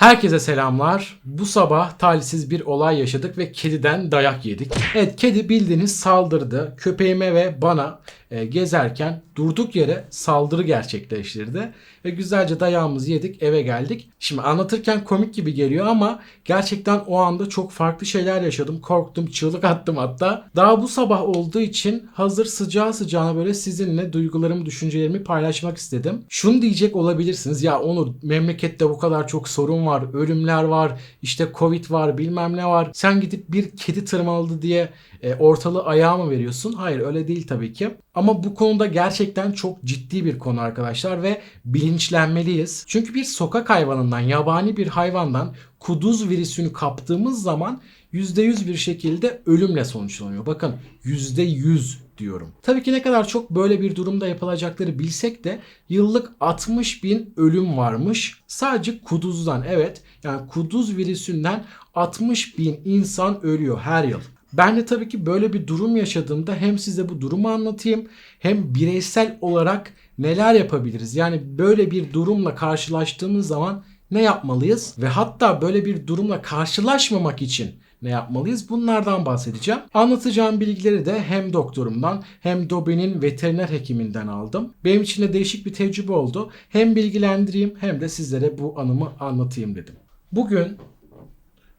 Herkese selamlar. Bu sabah talihsiz bir olay yaşadık ve kediden dayak yedik. Evet kedi bildiğiniz saldırdı. Köpeğime ve bana e, gezerken durduk yere saldırı gerçekleştirdi. Ve güzelce dayağımızı yedik eve geldik. Şimdi anlatırken komik gibi geliyor ama gerçekten o anda çok farklı şeyler yaşadım. Korktum, çığlık attım hatta. Daha bu sabah olduğu için hazır sıcağı sıcağına böyle sizinle duygularımı, düşüncelerimi paylaşmak istedim. Şunu diyecek olabilirsiniz. Ya Onur memlekette bu kadar çok sorun var, ölümler var, işte Covid var, bilmem ne var. Sen gidip bir kedi tırmaladı diye e, ortalığı ayağa mı veriyorsun? Hayır öyle değil tabii ki. Ama bu konuda gerçekten çok ciddi bir konu arkadaşlar ve bilinçlenmeliyiz. Çünkü bir sokak hayvanından, yabani bir hayvandan kuduz virüsünü kaptığımız zaman %100 bir şekilde ölümle sonuçlanıyor. Bakın %100 diyorum. Tabii ki ne kadar çok böyle bir durumda yapılacakları bilsek de yıllık 60 bin ölüm varmış. Sadece kuduzdan evet yani kuduz virüsünden 60 bin insan ölüyor her yıl. Ben de tabii ki böyle bir durum yaşadığımda hem size bu durumu anlatayım hem bireysel olarak neler yapabiliriz? Yani böyle bir durumla karşılaştığımız zaman ne yapmalıyız? Ve hatta böyle bir durumla karşılaşmamak için ne yapmalıyız? Bunlardan bahsedeceğim. Anlatacağım bilgileri de hem doktorumdan hem Dobby'nin veteriner hekiminden aldım. Benim için de değişik bir tecrübe oldu. Hem bilgilendireyim hem de sizlere bu anımı anlatayım dedim. Bugün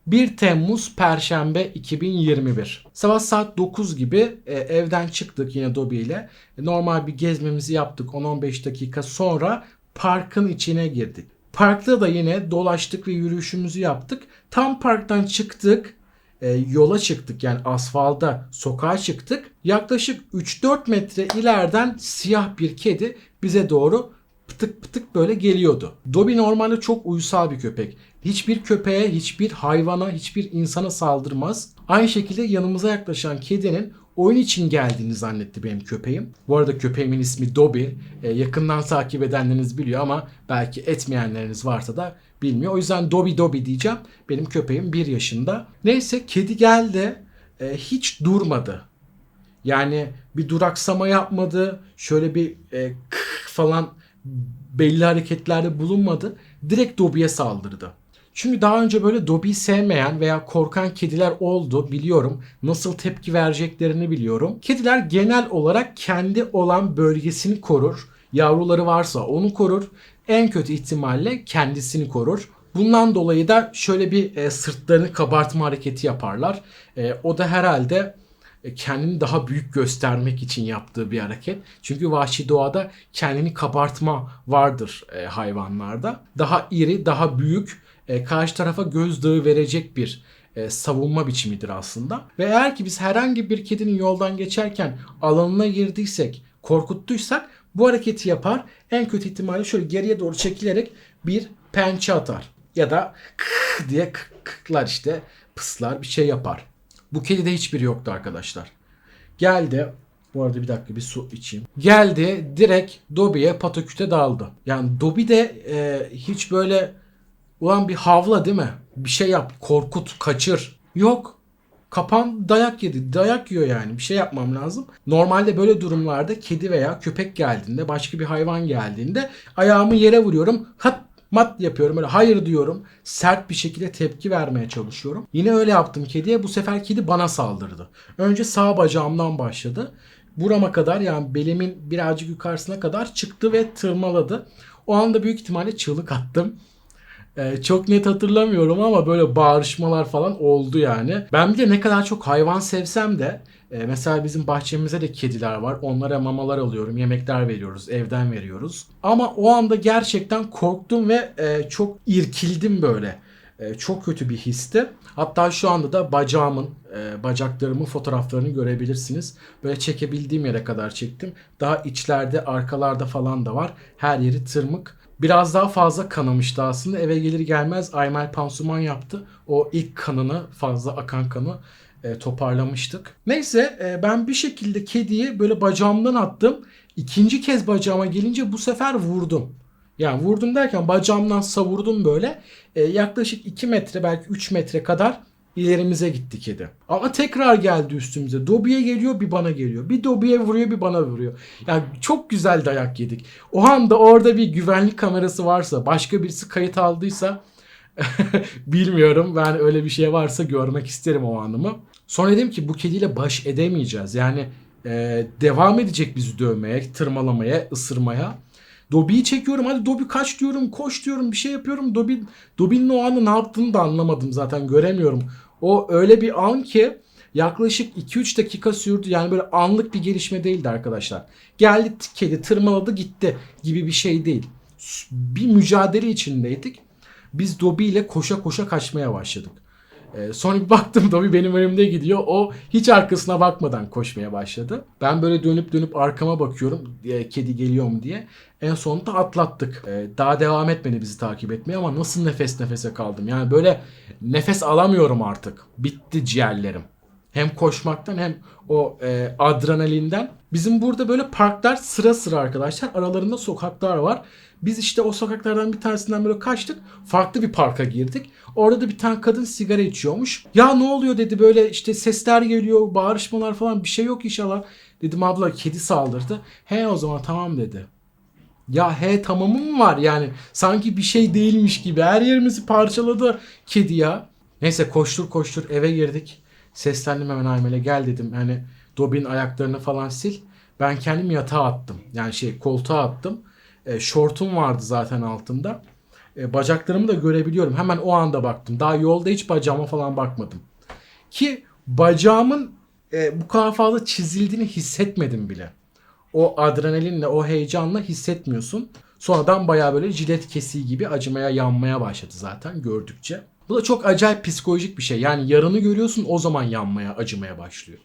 1 Temmuz Perşembe 2021. Sabah saat 9 gibi e, evden çıktık yine Dobby ile. E, normal bir gezmemizi yaptık 10-15 dakika sonra parkın içine girdik. Parkta da yine dolaştık ve yürüyüşümüzü yaptık. Tam parktan çıktık e, yola çıktık yani asfalda sokağa çıktık. Yaklaşık 3-4 metre ileriden siyah bir kedi bize doğru pıtık pıtık böyle geliyordu. Dobby normalde çok uysal bir köpek. Hiçbir köpeğe, hiçbir hayvana, hiçbir insana saldırmaz. Aynı şekilde yanımıza yaklaşan kedinin oyun için geldiğini zannetti benim köpeğim. Bu arada köpeğimin ismi Dobby. Ee, yakından takip edenleriniz biliyor ama belki etmeyenleriniz varsa da bilmiyor. O yüzden Dobby Dobby diyeceğim. Benim köpeğim 1 yaşında. Neyse kedi geldi. Ee, hiç durmadı. Yani bir duraksama yapmadı. Şöyle bir e, falan belli hareketlerde bulunmadı. Direkt Dobby'ye saldırdı. Çünkü daha önce böyle Dobby'yi sevmeyen veya korkan kediler oldu biliyorum. Nasıl tepki vereceklerini biliyorum. Kediler genel olarak kendi olan bölgesini korur. Yavruları varsa onu korur. En kötü ihtimalle kendisini korur. Bundan dolayı da şöyle bir e, sırtlarını kabartma hareketi yaparlar. E, o da herhalde e, kendini daha büyük göstermek için yaptığı bir hareket. Çünkü vahşi doğada kendini kabartma vardır e, hayvanlarda. Daha iri, daha büyük, e, karşı tarafa gözdağı verecek bir e, savunma biçimidir aslında. Ve eğer ki biz herhangi bir kedinin yoldan geçerken alanına girdiysek, korkuttuysak bu hareketi yapar. En kötü ihtimalle şöyle geriye doğru çekilerek bir pençe atar. Ya da kık diye kık kıklar işte pıslar bir şey yapar. Bu kedide hiçbiri yoktu arkadaşlar. Geldi. Bu arada bir dakika bir su içeyim. Geldi direkt Dobby'ye pataküte daldı. Yani Dobby de e, hiç böyle ulan bir havla değil mi? Bir şey yap, korkut, kaçır. Yok. Kapan dayak yedi. Dayak yiyor yani. Bir şey yapmam lazım. Normalde böyle durumlarda kedi veya köpek geldiğinde, başka bir hayvan geldiğinde ayağımı yere vuruyorum. Hat mat yapıyorum. Öyle hayır diyorum. Sert bir şekilde tepki vermeye çalışıyorum. Yine öyle yaptım kediye. Bu sefer kedi bana saldırdı. Önce sağ bacağımdan başladı. Burama kadar yani belimin birazcık yukarısına kadar çıktı ve tırmaladı. O anda büyük ihtimalle çığlık attım. Ee, çok net hatırlamıyorum ama böyle bağırışmalar falan oldu yani. Ben bir de ne kadar çok hayvan sevsem de e, mesela bizim bahçemizde de kediler var. Onlara mamalar alıyorum, yemekler veriyoruz, evden veriyoruz. Ama o anda gerçekten korktum ve e, çok irkildim böyle. E, çok kötü bir histi. Hatta şu anda da bacağımın, e, bacaklarımın fotoğraflarını görebilirsiniz. Böyle çekebildiğim yere kadar çektim. Daha içlerde, arkalarda falan da var. Her yeri tırmık. Biraz daha fazla kanamıştı aslında. Eve gelir gelmez Aymel pansuman yaptı. O ilk kanını, fazla akan kanı e, toparlamıştık. Neyse e, ben bir şekilde kediyi böyle bacağımdan attım. İkinci kez bacağıma gelince bu sefer vurdum. Yani vurdum derken bacağımdan savurdum böyle. E, yaklaşık 2 metre belki 3 metre kadar ilerimize gitti kedi. Ama tekrar geldi üstümüze. Dobby'ye geliyor bir bana geliyor. Bir Dobby'ye vuruyor bir bana vuruyor. Yani çok güzel dayak yedik. O anda orada bir güvenlik kamerası varsa başka birisi kayıt aldıysa Bilmiyorum. Ben öyle bir şey varsa görmek isterim o anımı. Sonra dedim ki bu kediyle baş edemeyeceğiz. Yani e, devam edecek bizi dövmeye, tırmalamaya, ısırmaya. Dobby'yi çekiyorum. Hadi Dobby kaç diyorum, koş diyorum, bir şey yapıyorum. Dobby, Dobby'nin o anda ne yaptığını da anlamadım zaten göremiyorum. O öyle bir an ki yaklaşık 2-3 dakika sürdü. Yani böyle anlık bir gelişme değildi arkadaşlar. Geldi kedi tırmaladı gitti gibi bir şey değil. Bir mücadele içindeydik. Biz Dobby ile koşa koşa kaçmaya başladık. Sonra bir baktım Dobby benim önümde gidiyor. O hiç arkasına bakmadan koşmaya başladı. Ben böyle dönüp dönüp arkama bakıyorum e, kedi geliyor mu diye. En sonunda atlattık. Ee, daha devam etmedi bizi takip etmeye ama nasıl nefes nefese kaldım. Yani böyle nefes alamıyorum artık. Bitti ciğerlerim. Hem koşmaktan hem o e, adrenalinden. Bizim burada böyle parklar sıra sıra arkadaşlar. Aralarında sokaklar var. Biz işte o sokaklardan bir tanesinden böyle kaçtık. Farklı bir parka girdik. Orada da bir tane kadın sigara içiyormuş. Ya ne oluyor dedi böyle işte sesler geliyor, bağırışmalar falan bir şey yok inşallah. Dedim abla kedi saldırdı. He o zaman tamam dedi. Ya he tamamım var yani. Sanki bir şey değilmiş gibi. Her yerimizi parçaladı kedi ya. Neyse koştur koştur eve girdik. Seslendim hemen Aymel'e gel dedim. Hani Dobby'nin ayaklarını falan sil. Ben kendim yatağa attım. Yani şey koltuğa attım. E, şortum vardı zaten altımda. E, bacaklarımı da görebiliyorum. Hemen o anda baktım. Daha yolda hiç bacağıma falan bakmadım. Ki bacağımın e, bu kadar fazla çizildiğini hissetmedim bile. O adrenalinle, o heyecanla hissetmiyorsun. Sonradan baya böyle jilet kesiği gibi acımaya, yanmaya başladı zaten gördükçe. Bu da çok acayip psikolojik bir şey. Yani yarını görüyorsun o zaman yanmaya, acımaya başlıyor.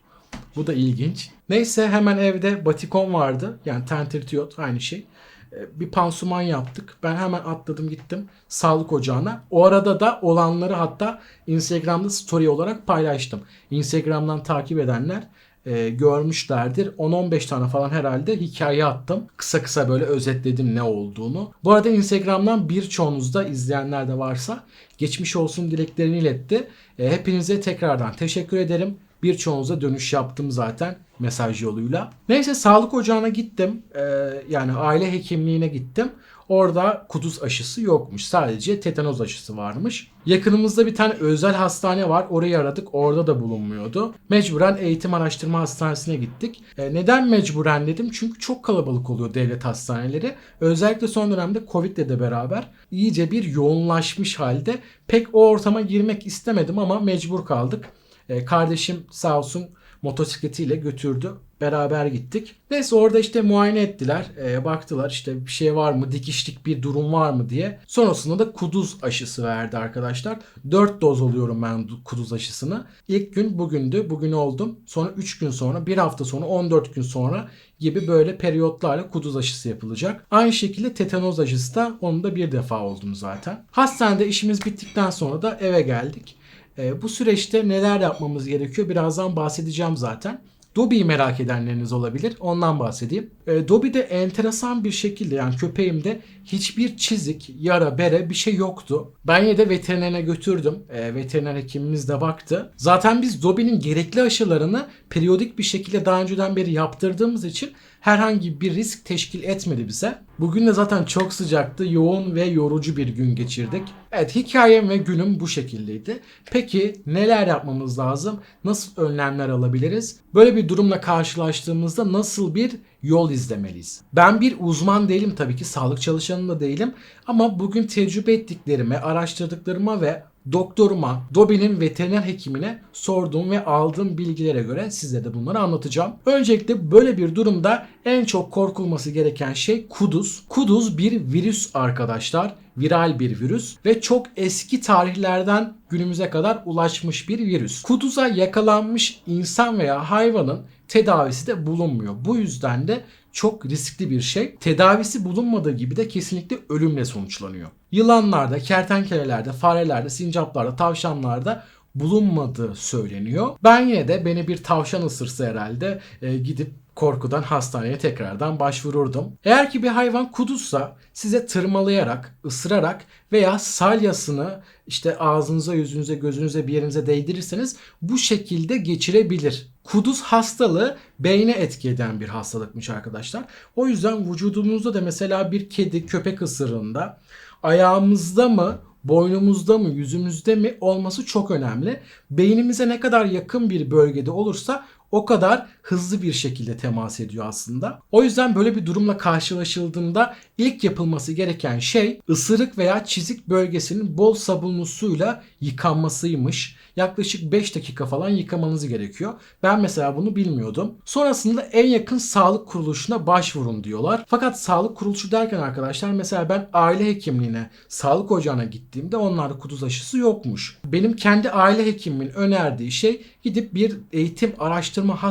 Bu da ilginç. Neyse hemen evde batikon vardı. Yani tentirtiyot aynı şey. Ee, Bir pansuman yaptık. Ben hemen atladım gittim sağlık ocağına. O arada da olanları hatta Instagram'da story olarak paylaştım. Instagram'dan takip edenler e, görmüşlerdir. 10-15 tane falan herhalde hikaye attım. Kısa kısa böyle özetledim ne olduğunu. Bu arada Instagram'dan birçoğunuzda izleyenler de varsa geçmiş olsun dileklerini iletti. E, hepinize tekrardan teşekkür ederim. Birçoğunuza dönüş yaptım zaten mesaj yoluyla. Neyse sağlık ocağına gittim. E, yani aile hekimliğine gittim. Orada kuduz aşısı yokmuş. Sadece tetanoz aşısı varmış. Yakınımızda bir tane özel hastane var. Orayı aradık. Orada da bulunmuyordu. Mecburen eğitim araştırma hastanesine gittik. E, neden mecburen dedim? Çünkü çok kalabalık oluyor devlet hastaneleri. Özellikle son dönemde Covid ile de beraber iyice bir yoğunlaşmış halde. Pek o ortama girmek istemedim ama mecbur kaldık. E, kardeşim sağ olsun motosikletiyle götürdü. Beraber gittik. Neyse orada işte muayene ettiler. E, baktılar işte bir şey var mı, dikişlik bir durum var mı diye. Sonrasında da kuduz aşısı verdi arkadaşlar. 4 doz oluyorum ben kuduz aşısını. İlk gün bugündü. Bugün oldum. Sonra 3 gün sonra, 1 hafta sonra, 14 gün sonra gibi böyle periyotlarla kuduz aşısı yapılacak. Aynı şekilde tetanoz aşısı da onun da bir defa oldum zaten. Hastanede işimiz bittikten sonra da eve geldik. E, bu süreçte neler yapmamız gerekiyor birazdan bahsedeceğim zaten. Dobby'yi merak edenleriniz olabilir. Ondan bahsedeyim. E, Dobby'de enteresan bir şekilde yani köpeğimde hiçbir çizik, yara, bere bir şey yoktu. Ben yine de veterinerine götürdüm. E, veteriner hekimimiz de baktı. Zaten biz Dobby'nin gerekli aşılarını periyodik bir şekilde daha önceden beri yaptırdığımız için herhangi bir risk teşkil etmedi bize. Bugün de zaten çok sıcaktı. Yoğun ve yorucu bir gün geçirdik. Evet hikayem ve günüm bu şekildeydi. Peki neler yapmamız lazım? Nasıl önlemler alabiliriz? Böyle bir durumla karşılaştığımızda nasıl bir yol izlemeliyiz? Ben bir uzman değilim tabii ki. Sağlık çalışanı da değilim. Ama bugün tecrübe ettiklerime, araştırdıklarıma ve doktoruma, Dobby'nin veteriner hekimine sorduğum ve aldığım bilgilere göre size de bunları anlatacağım. Öncelikle böyle bir durumda en çok korkulması gereken şey kuduz. Kuduz bir virüs arkadaşlar. Viral bir virüs ve çok eski tarihlerden günümüze kadar ulaşmış bir virüs. Kuduza yakalanmış insan veya hayvanın tedavisi de bulunmuyor. Bu yüzden de çok riskli bir şey. Tedavisi bulunmadığı gibi de kesinlikle ölümle sonuçlanıyor. Yılanlarda, kertenkelelerde, farelerde, sincaplarda, tavşanlarda bulunmadığı söyleniyor. Ben yine de beni bir tavşan ısırsa herhalde e, gidip korkudan hastaneye tekrardan başvururdum. Eğer ki bir hayvan kuduzsa size tırmalayarak, ısırarak veya salyasını işte ağzınıza, yüzünüze, gözünüze bir yerinize değdirirseniz bu şekilde geçirebilir. Kuduz hastalığı beyne etki eden bir hastalıkmış arkadaşlar. O yüzden vücudumuzda da mesela bir kedi, köpek ısırığında ayağımızda mı boynumuzda mı yüzümüzde mi olması çok önemli. Beynimize ne kadar yakın bir bölgede olursa o kadar hızlı bir şekilde temas ediyor aslında. O yüzden böyle bir durumla karşılaşıldığında ilk yapılması gereken şey ısırık veya çizik bölgesinin bol sabunlu suyla yıkanmasıymış. Yaklaşık 5 dakika falan yıkamanız gerekiyor. Ben mesela bunu bilmiyordum. Sonrasında en yakın sağlık kuruluşuna başvurun diyorlar. Fakat sağlık kuruluşu derken arkadaşlar mesela ben aile hekimliğine, sağlık ocağına gittiğimde onlarda kuduz aşısı yokmuş. Benim kendi aile hekimimin önerdiği şey gidip bir eğitim araştırma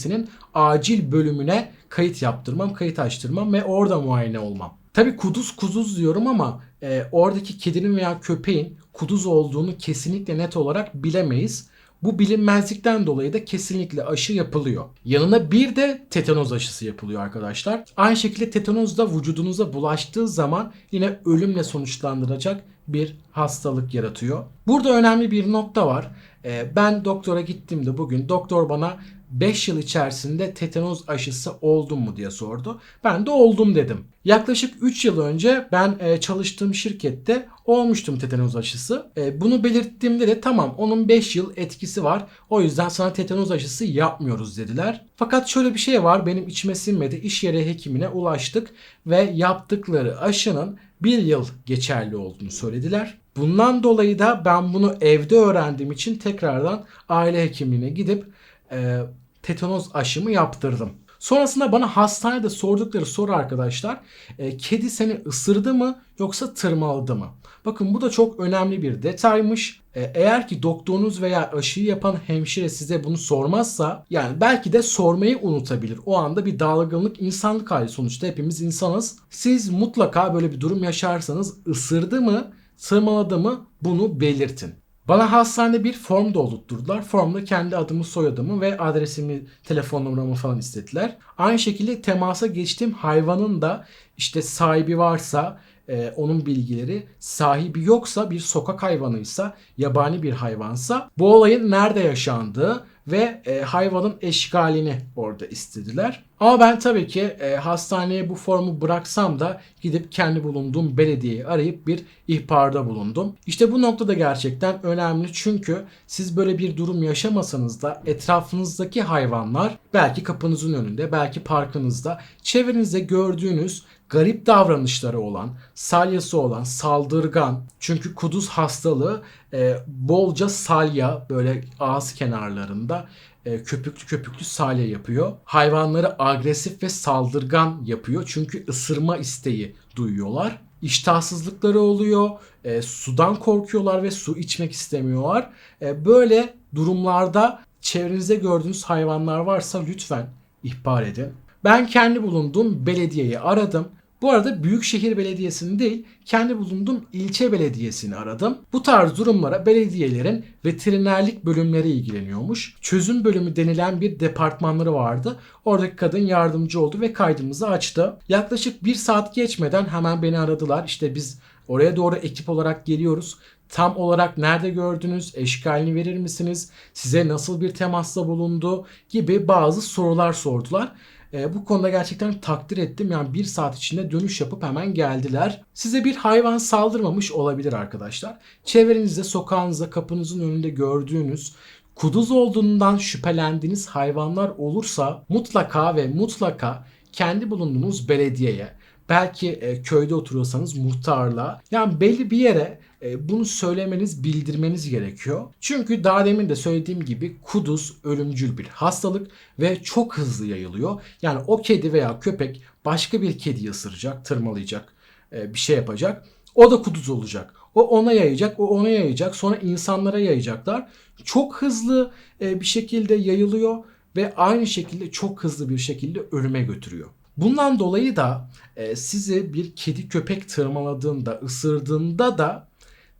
hastanesinin acil bölümüne kayıt yaptırmam, kayıt açtırmam ve orada muayene olmam. Tabi kuduz kuduz diyorum ama e, oradaki kedinin veya köpeğin kuduz olduğunu kesinlikle net olarak bilemeyiz. Bu bilinmezlikten dolayı da kesinlikle aşı yapılıyor. Yanına bir de tetanoz aşısı yapılıyor arkadaşlar. Aynı şekilde tetanoz da vücudunuza bulaştığı zaman yine ölümle sonuçlandıracak bir hastalık yaratıyor. Burada önemli bir nokta var. Ee, ben doktora gittiğimde bugün doktor bana 5 yıl içerisinde tetanoz aşısı oldum mu diye sordu. Ben de oldum dedim. Yaklaşık 3 yıl önce ben e, çalıştığım şirkette olmuştum tetanoz aşısı. E, bunu belirttiğimde de tamam onun 5 yıl etkisi var. O yüzden sana tetanoz aşısı yapmıyoruz dediler. Fakat şöyle bir şey var benim içime sinmedi. İş yeri hekimine ulaştık ve yaptıkları aşının 1 yıl geçerli olduğunu söylediler. Bundan dolayı da ben bunu evde öğrendiğim için tekrardan aile hekimliğine gidip e, tetanoz aşımı yaptırdım. Sonrasında bana hastanede sordukları soru arkadaşlar e, kedi seni ısırdı mı yoksa tırmaladı mı? Bakın bu da çok önemli bir detaymış. E, eğer ki doktorunuz veya aşıyı yapan hemşire size bunu sormazsa yani belki de sormayı unutabilir. O anda bir dalgınlık insanlık hali sonuçta hepimiz insanız. Siz mutlaka böyle bir durum yaşarsanız ısırdı mı tırmaladı mı bunu belirtin. Bana hastanede bir form doldurtturdular. Formda kendi adımı, soyadımı ve adresimi, telefon numaramı falan istediler. Aynı şekilde temasa geçtiğim hayvanın da işte sahibi varsa e, onun bilgileri, sahibi yoksa bir sokak hayvanıysa, yabani bir hayvansa bu olayın nerede yaşandığı ve e, hayvanın eşgalini orada istediler. Ama ben tabii ki e, hastaneye bu formu bıraksam da gidip kendi bulunduğum belediyeyi arayıp bir ihbarda bulundum. İşte bu noktada gerçekten önemli çünkü siz böyle bir durum yaşamasanız da etrafınızdaki hayvanlar belki kapınızın önünde, belki parkınızda, çevrenizde gördüğünüz garip davranışları olan, salyası olan, saldırgan. Çünkü kuduz hastalığı e, bolca salya böyle ağız kenarlarında e, köpüklü köpüklü salya yapıyor. Hayvanları agresif ve saldırgan yapıyor. Çünkü ısırma isteği duyuyorlar. İştahsızlıkları oluyor. E, sudan korkuyorlar ve su içmek istemiyorlar. E, böyle durumlarda çevrenizde gördüğünüz hayvanlar varsa lütfen ihbar edin. Ben kendi bulunduğum belediyeyi aradım. Bu arada Büyükşehir Belediyesi'ni değil, kendi bulunduğum ilçe belediyesini aradım. Bu tarz durumlara belediyelerin veterinerlik bölümleri ilgileniyormuş. Çözüm bölümü denilen bir departmanları vardı. Oradaki kadın yardımcı oldu ve kaydımızı açtı. Yaklaşık bir saat geçmeden hemen beni aradılar. İşte biz oraya doğru ekip olarak geliyoruz. Tam olarak nerede gördünüz? Eşkalini verir misiniz? Size nasıl bir temasla bulundu? Gibi bazı sorular sordular. E, bu konuda gerçekten takdir ettim. Yani bir saat içinde dönüş yapıp hemen geldiler. Size bir hayvan saldırmamış olabilir arkadaşlar. Çevrenizde, sokağınızda, kapınızın önünde gördüğünüz kuduz olduğundan şüphelendiğiniz hayvanlar olursa mutlaka ve mutlaka kendi bulunduğunuz belediyeye belki e, köyde oturuyorsanız muhtarlığa yani belli bir yere e, bunu söylemeniz, bildirmeniz gerekiyor. Çünkü daha demin de söylediğim gibi kuduz ölümcül bir hastalık ve çok hızlı yayılıyor. Yani o kedi veya köpek başka bir kediyi ısıracak, tırmalayacak, e, bir şey yapacak. O da kuduz olacak. O ona yayacak, o ona yayacak. Sonra insanlara yayacaklar. Çok hızlı e, bir şekilde yayılıyor ve aynı şekilde çok hızlı bir şekilde ölüme götürüyor. Bundan dolayı da sizi bir kedi köpek tırmaladığında, ısırdığında da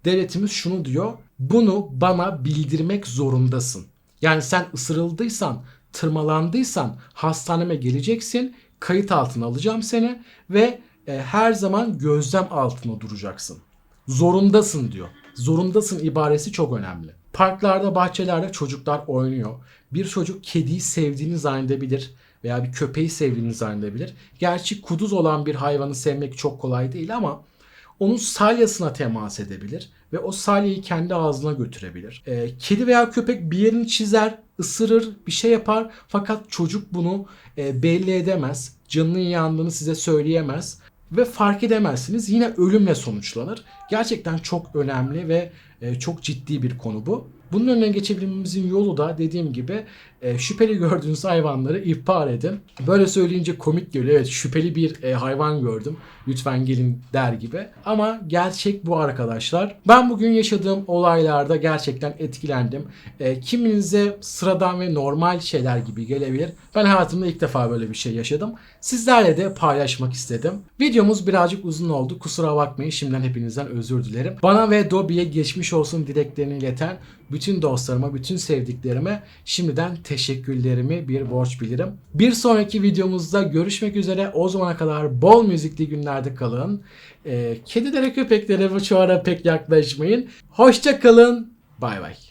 devletimiz şunu diyor. Bunu bana bildirmek zorundasın. Yani sen ısırıldıysan, tırmalandıysan hastaneme geleceksin. Kayıt altına alacağım seni ve e, her zaman gözlem altına duracaksın. Zorundasın diyor. Zorundasın ibaresi çok önemli. Parklarda, bahçelerde çocuklar oynuyor. Bir çocuk kediyi sevdiğini zannedebilir veya bir köpeği sevdiğini zannedebilir. Gerçi kuduz olan bir hayvanı sevmek çok kolay değil ama onun salyasına temas edebilir ve o salyeyi kendi ağzına götürebilir. E, kedi veya köpek bir yerini çizer, ısırır, bir şey yapar fakat çocuk bunu e, belli edemez. Canının yandığını size söyleyemez ve fark edemezsiniz. Yine ölümle sonuçlanır. Gerçekten çok önemli ve e, çok ciddi bir konu bu. Bunun önüne geçebilmemizin yolu da dediğim gibi e, şüpheli gördüğünüz hayvanları ihbar edin. Böyle söyleyince komik geliyor. Evet şüpheli bir e, hayvan gördüm. Lütfen gelin der gibi. Ama gerçek bu arkadaşlar. Ben bugün yaşadığım olaylarda gerçekten etkilendim. E, kiminize sıradan ve normal şeyler gibi gelebilir. Ben hayatımda ilk defa böyle bir şey yaşadım. Sizlerle de paylaşmak istedim. Videomuz birazcık uzun oldu. Kusura bakmayın. Şimdiden hepinizden özür dilerim. Bana ve Dobby'ye geçmiş olsun dileklerini ileten bütün dostlarıma, bütün sevdiklerime şimdiden teşekkürlerimi bir borç bilirim. Bir sonraki videomuzda görüşmek üzere. O zamana kadar bol müzikli günlerde kalın. Ee, kedilere, köpeklere bu çuara pek yaklaşmayın. Hoşça kalın. Bay bay.